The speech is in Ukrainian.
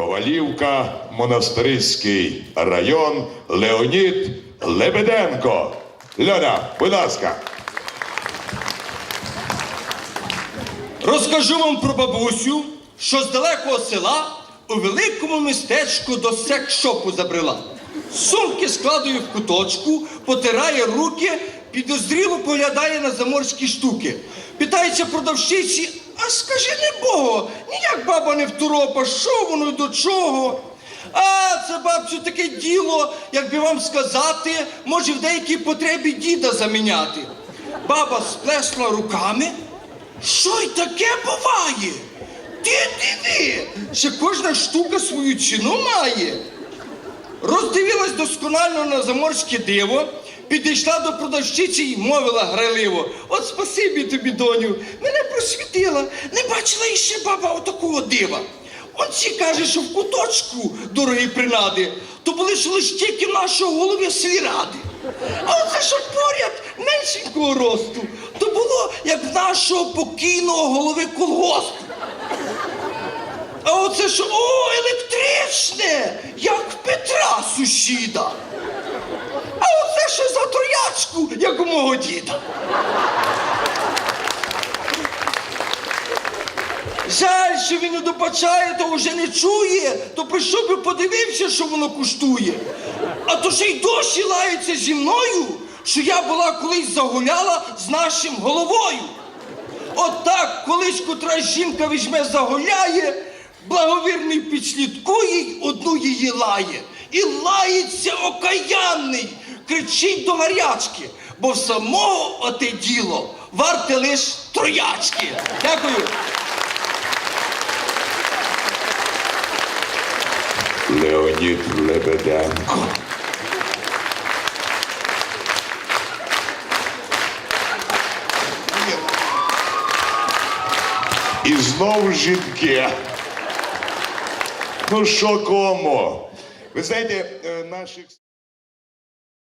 Ковалівка, Монастириський район, Леонід Лебеденко. Льоня, будь ласка. Розкажу вам про бабусю, що з далекого села у великому містечку до секс-шопу забрела. Сумки складує в куточку, потирає руки, підозріло поглядає на заморські штуки. Питається продавщиці, а скажи не Богу, ніяк баба не второпа, що воно до чого? А це бабцю таке діло, як би вам сказати, може в деякій потребі діда заміняти. Баба сплесла руками. Що й таке буває? Ти диви, ще кожна штука свою ціну має. Роздивилась досконально на заморське диво, підійшла до продавщиці і мовила грайливо. От спасибі тобі, доню, мене просвітила. Не бачила іще баба отакого дива. Он ці каже, що в куточку дорогі принади, то були ж лиш тільки в нашого голови сільради. А оце що поряд меншенького росту, то було як в нашого покійного голови колгоспу. А оце що, о, електричне, як Петра сусіда. А за троячку, як у мого діда. Жаль, що він не добачає, то вже не чує, то прийшов би подивився, що воно коштує. А то ще й досі лається зі мною, що я була колись загуляла з нашим головою. От так, колись котра жінка візьме загуляє, благовірний підслідкує й одну її лає. І лається окаянний, кричить до гарячки, бо в самого оте діло варте лиш троячки. Дякую. Леонід Лебеденко. І знов жінки. Ну що кому? Ви знаєте, е, наших.